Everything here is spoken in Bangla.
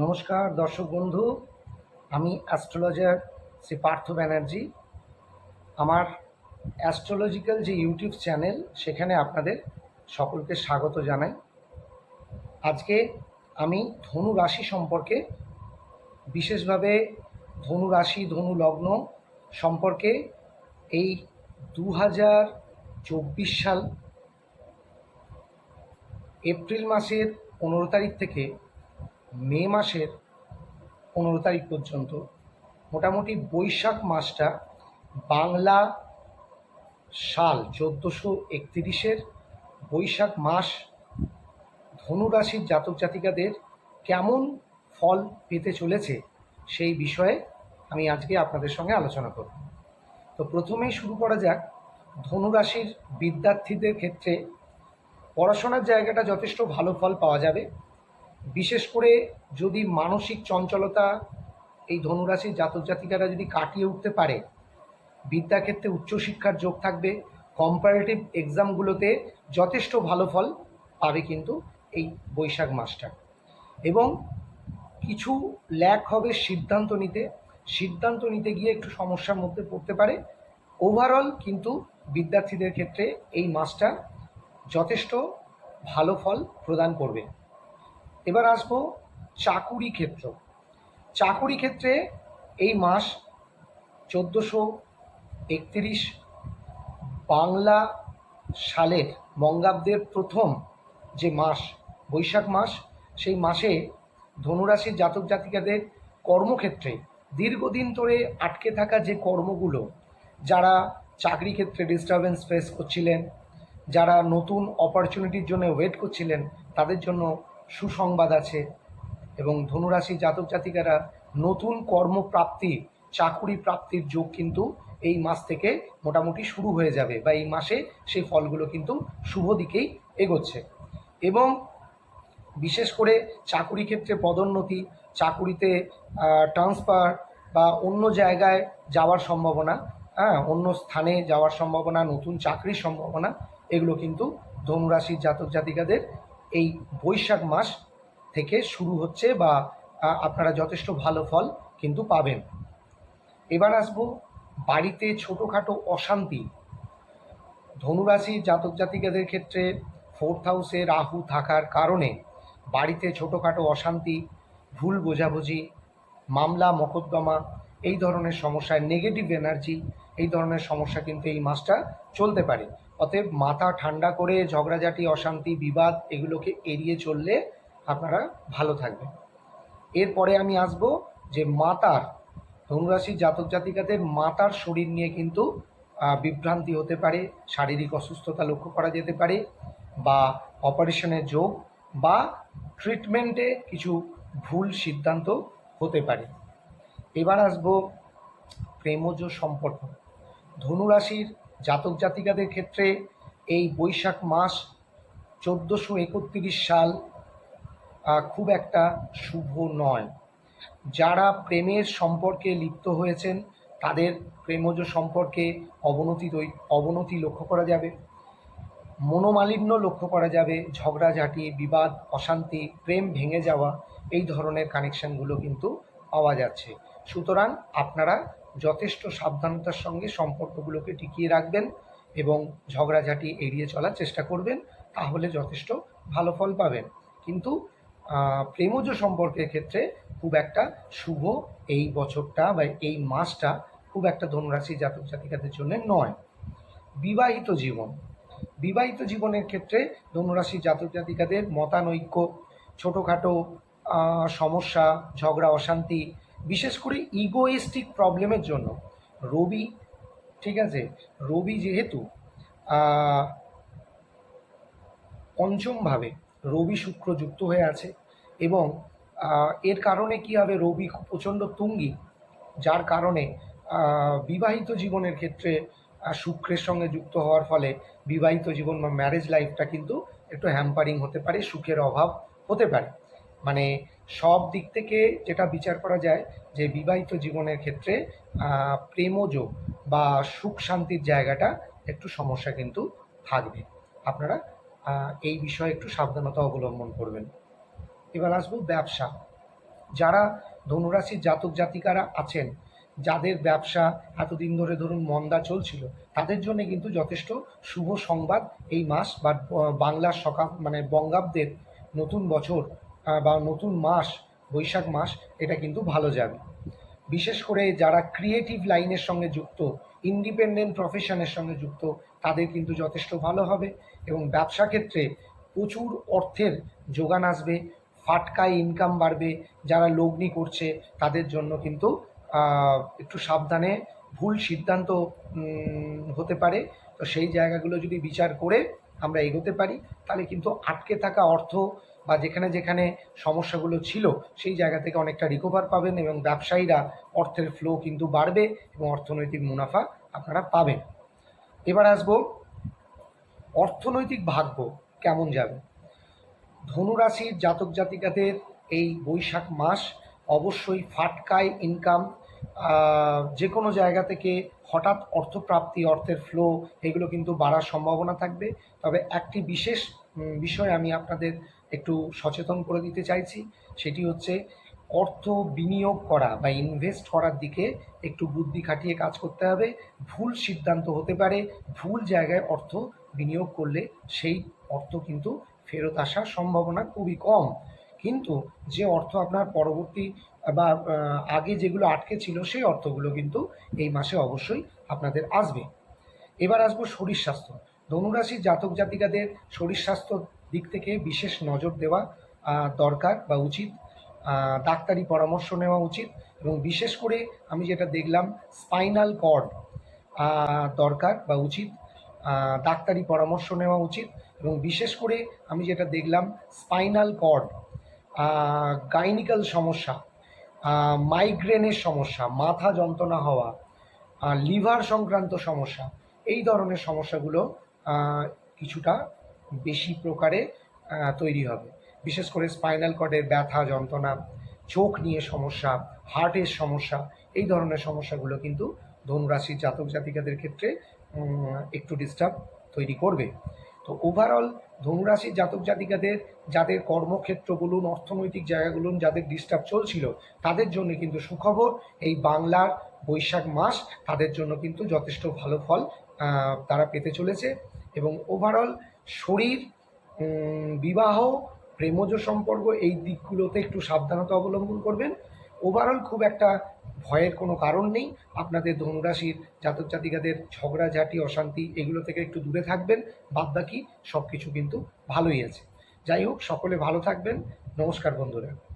নমস্কার, দর্শক বন্ধু, আমি অ্যাস্ট্রোলজার শ্রী পার্থ ব্যানার্জি। আমার অ্যাস্ট্রোলজিক্যাল যে ইউটিউব চ্যানেল, সেখানে আপনাদের সকলকে স্বাগত জানাই। আজকে আমি ধনু রাশি সম্পর্কে, বিশেষভাবে ধনু রাশি, ধনু লগ্ন সম্পর্কে এই দু হাজার চব্বিশ সাল এপ্রিল মাসের পনেরো তারিখ থেকে মে মাসের পনেরো তারিখ পর্যন্ত মোটামুটি বৈশাখ মাসটা বাংলা সাল চোদ্দোশো একত্রিশের বৈশাখ মাস ধনুরাশির জাতক জাতিকাদের কেমন ফল পেতে চলেছে সেই বিষয়ে আমি আজকে আপনাদের সঙ্গে আলোচনা করব। তো প্রথমেই শুরু করা যাক, ধনুরাশির বিদ্যার্থীদের ক্ষেত্রে পড়াশোনার জায়গাটা যথেষ্ট ভালো ফল পাওয়া যাবে। বিশেষ করে যদি মানসিক চঞ্চলতা এই ধনুরাশির জাতক জাতিকারা যদি কাটিয়ে উঠতে পারে, বিদ্যাক্ষেত্রে উচ্চশিক্ষার যোগ থাকবে কম্পারেটিভ এক্সামগুলোতে যথেষ্ট ভালো ফল পাবে কিন্তু এই বৈশাখ মাসটা। এবং কিছু ল্যাক হবে সিদ্ধান্ত নিতে সিদ্ধান্ত নিতে গিয়ে একটু সমস্যার মধ্যে পড়তে পারে। ওভারঅল কিন্তু বিদ্যার্থীদের ক্ষেত্রে এই মাসটা যথেষ্ট ভালো ফল প্রদান করবে। এবার আসব চাকুরি ক্ষেত্র। চাকুরি ক্ষেত্রে এই মাস চোদ্দোশো একত্রিশ বাংলা সালের বঙ্গাব্দের প্রথম যে মাস, বৈশাখ মাস, সেই মাসে ধনুরাশির জাতক জাতিকাদের কর্মক্ষেত্রে দীর্ঘদিন ধরে আটকে থাকা যে কর্মগুলো, যারা চাকরি ক্ষেত্রে ডিস্টারবেন্স ফেস করছিলেন, যারা নতুন অপরচুনিটির জন্য ওয়েট করছিলেন, তাদের জন্য সুসংবাদ আছে এবং ধনুরাশি জাতক জাতিকারা নতুন কর্মপ্রাপ্তি, চাকুরি প্রাপ্তির যোগ কিন্তু এই মাস থেকে মোটামুটি শুরু হয়ে যাবে বা এই মাসে সেই ফলগুলো কিন্তু শুভ দিকেই এগোচ্ছে। এবং বিশেষ করে চাকুরি ক্ষেত্রে পদোন্নতি, চাকুরিতে ট্রান্সফার বা অন্য জায়গায় যাওয়ার সম্ভাবনা হ্যাঁ অন্য স্থানে যাওয়ার সম্ভাবনা, নতুন চাকরির সম্ভাবনা, এগুলো কিন্তু ধনুরাশির জাতক জাতিকাদের এই বৈশাখ মাস থেকে শুরু হচ্ছে বা আপনারা যথেষ্ট ভালো ফল কিন্তু পাবেন। এবার আসব বাড়িতে ছোটোখাটো অশান্তি। ধনুরাশি জাতক জাতিকাদের ক্ষেত্রে ফোর্থ হাউসে রাহু থাকার কারণে বাড়িতে ছোটোখাটো অশান্তি, ভুল বোঝাবুঝি, মামলা, মকদ্দমা, এই ধরনের সমস্যায় নেগেটিভ এনার্জি এই ধরনের সমস্যা কিন্তু এই মাসটা চলতে পারে। অতএব মাথা ঠান্ডা করে, ঝগড়াঝাটি, অশান্তি, বিবাদ এগুলোকে এড়িয়ে চললে আপনারা ভালো থাকবেন। এরপরে আমি আসব যে মাতার, ধনুরাশি জাতক জাতিকাদের মাতার শরীর নিয়ে কিন্তু বিভ্রান্তি হতে পারে, শারীরিক অসুস্থতা লক্ষ্য করা যেতে পারে, বা অপারেশনের যোগ, বা ট্রিটমেন্টে কিছু ভুল সিদ্ধান্ত হতে পারে। এবার আসব প্রেমজ সম্পর্ক, ধনুরাশির জাতক জাতিকাদের ক্ষেত্রে এই বৈশাখ মাস চোদ্দোশো একত্রিশ সাল খুব একটা শুভ নয়। যারা প্রেমের সম্পর্কে লিপ্ত হয়েছেন, তাদের প্রেমজ সম্পর্কে অবনতি অবনতি লক্ষ্য করা যাবে। মনোমালিন্য লক্ষ্য করা যাবে, ঝগড়াঝাঁটি, বিবাদ, অশান্তি, প্রেম ভেঙে যাওয়া, এই ধরনের কানেকশনগুলো কিন্তু পাওয়া যাচ্ছে। সুতরাং আপনারা যথেষ্ট সাবধানতার সঙ্গে সম্পর্কগুলোকে টিকিয়ে রাখবেন এবং ঝগড়াঝাটি এড়িয়ে চলার চেষ্টা করবেন, তাহলে যথেষ্ট ভালো ফল পাবেন। কিন্তু প্রেমজ সম্পর্কের ক্ষেত্রে খুব একটা শুভ এই বছরটা বা এই মাসটা খুব একটা ধনুরাশি জাতক জাতিকাদের জন্য নয়। বিবাহিত জীবন। বিবাহিত জীবনের ক্ষেত্রে ধনুরাশি জাতক জাতিকাদের মতানৈক্য, ছোটোখাটো সমস্যা, ঝগড়া, অশান্তি বিশেষ করে ইগোয়েস্টিক প্রবলেমের জন্য, রবি, ঠিক আছে? রবি যেহেতু পঞ্চমভাবে রবি শুক্র যুক্ত হয়ে আছে এবং এর কারণে কি হবে? রবি খুব প্রচণ্ড তুঙ্গি, যার কারণে বিবাহিত জীবনের ক্ষেত্রে শুক্রের সঙ্গে যুক্ত হওয়ার ফলে বিবাহিত জীবন বা ম্যারেজ লাইফটা কিন্তু একটু হ্যাম্পারিং হতে পারে, সুখের অভাব হতে পারে। মানে সব দিক থেকে যেটা বিচার করা যায় যে বিবাহিত জীবনের ক্ষেত্রে প্রেমজ বা সুখ শান্তির জায়গাটা একটু সমস্যা কিন্তু থাকবে। আপনারা এই বিষয়ে একটু সাবধানতা অবলম্বন করবেন। এবার আসব ব্যবসা। যারা ধনুরাশির জাতক জাতিকারা আছেন, যাদের ব্যবসা এতদিন ধরে ধরুন মন্দা চলছিল, তাদের জন্য কিন্তু যথেষ্ট শুভ সংবাদ এই মাস বা, বাংলার সকাল মানে বঙ্গাব্দের নতুন বছর বা নতুন মাস, বৈশাখ মাস, এটা কিন্তু ভালো যাবে। বিশেষ করে যারা ক্রিয়েটিভ লাইনের সঙ্গে যুক্ত ইন্ডিপেন্ডেন্ট প্রফেশনের সঙ্গে যুক্ত, তাদের কিন্তু যথেষ্ট ভালো হবে এবং ব্যবসা ক্ষেত্রে প্রচুর অর্থের যোগান আসবে ফাটকায় ইনকাম বাড়বে, যারা লগ্নি করছে, তাদের জন্য কিন্তু একটু সাবধানে ভুল সিদ্ধান্ত হতে পারে। তো সেই জায়গাগুলো যদি বিচার করে আমরা এগোতে পারি, তাহলে কিন্তু আটকে থাকা অর্থ বা যেখানে যেখানে সমস্যাগুলো ছিল, সেই জায়গা থেকে অনেকটা রিকভার পাবেন এবং ব্যবসায়ীরা অর্থের ফ্লো কিন্তু বাড়বে এবং অর্থনৈতিক মুনাফা আপনারা পাবেন। এবার আসব, অর্থনৈতিক ভাগ্য কেমন যাবে? ধনুরাশির জাতক জাতিকাদের এই বৈশাখ মাস অবশ্যই ফাটকায় ইনকাম যে কোনো জায়গা থেকে হঠাৎ অর্থপ্রাপ্তি, অর্থের ফ্লো এগুলো কিন্তু বাড়ার সম্ভাবনা থাকবে। তবে একটি বিশেষ বিষয় আমি আপনাদের একটু সচেতন করে দিতে চাইছি, সেটি হচ্ছে অর্থ বিনিয়োগ করা বা ইনভেস্ট করার দিকে একটু বুদ্ধি খাটিয়ে কাজ করতে হবে। ভুল সিদ্ধান্ত হতে পারে, ভুল জায়গায় অর্থ বিনিয়োগ করলে সেই অর্থ কিন্তু ফেরত আসার সম্ভাবনা খুবই কম। কিন্তু যে অর্থ আপনার পরবর্তী বা আগে যেগুলো আটকে ছিল সেই অর্থগুলো কিন্তু এই মাসে অবশ্যই আপনাদের আসবে। এবার আসব শরীর স্বাস্থ্য। ধনুরাশির জাতক জাতিকাদের শরীর স্বাস্থ্য দিক থেকে বিশেষ নজর দেওয়া দরকার বা উচিত। ডাক্তারি পরামর্শ নেওয়া উচিত এবং বিশেষ করে আমি যেটা দেখলাম, স্পাইনাল কর্ড দরকার বা উচিত। ডাক্তারি পরামর্শ নেওয়া উচিত এবং বিশেষ করে আমি যেটা দেখলাম, স্পাইনাল কর্ড গাইনিক্যাল সমস্যা মাইগ্রেনের সমস্যা, মাথা যন্ত্রণা হওয়া লিভার সংক্রান্ত সমস্যা, এই ধরনের সমস্যাগুলো কিছুটা বেশি প্রকারে তৈরি হবে। বিশেষ করে স্পাইনাল কর্ডের ব্যথা, যন্ত্রণা, চোখ নিয়ে সমস্যা, হার্টের সমস্যা, এই ধরনের সমস্যাগুলো কিন্তু ধনুরাশির জাতক জাতিকাদের ক্ষেত্রে একটু ডিস্টার্ব তৈরি করবে। তো ওভারঅল ধনুরাশির জাতক জাতিকাদের যাদের কর্মক্ষেত্র বলুন অর্থনৈতিক জায়গাগুলো যাদের ডিস্টার্ব চলছিল, তাদের জন্য কিন্তু সুখবর, এই বাংলার বৈশাখ মাস তাদের জন্য কিন্তু যথেষ্ট ভালো ফল তারা পেতে চলেছে। এবং ওভারঅল শরীর বিবাহ, প্রেমজ সম্পর্ক এই দিকগুলোতে একটু সাবধানতা অবলম্বন করবেন। ওভারঅল খুব একটা ভয়ের কোনো কারণ নেই। আপনাদের ধনুরাশির জাতক জাতিকাদের ঝগড়াঝাটি অশান্তি এগুলো থেকে একটু দূরে থাকবেন। বাদবাকি সব কিছু কিন্তু ভালোই আছে। যাই হোক, সকলে ভালো থাকবেন। নমস্কার বন্ধুরা।